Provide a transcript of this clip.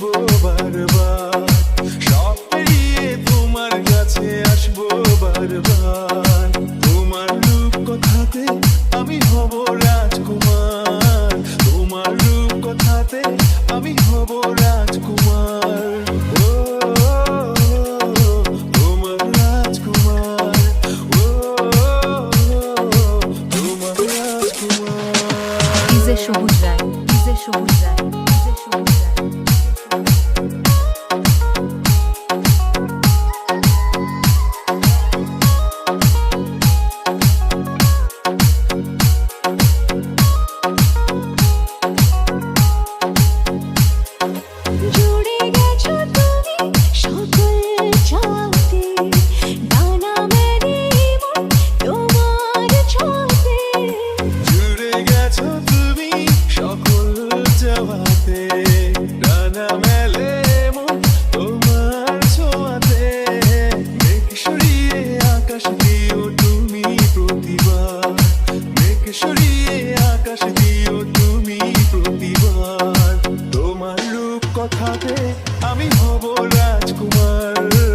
বারবার। সব তোমার কাছে আসব বারবার। তোমার কথাতে আমি হব রাজকুমার। তোমার রূপ কথাতে আমি হব রাজকুমার। সবুজ রায় সবুজ রায়। কথাতে আমি হব রাজকুমার।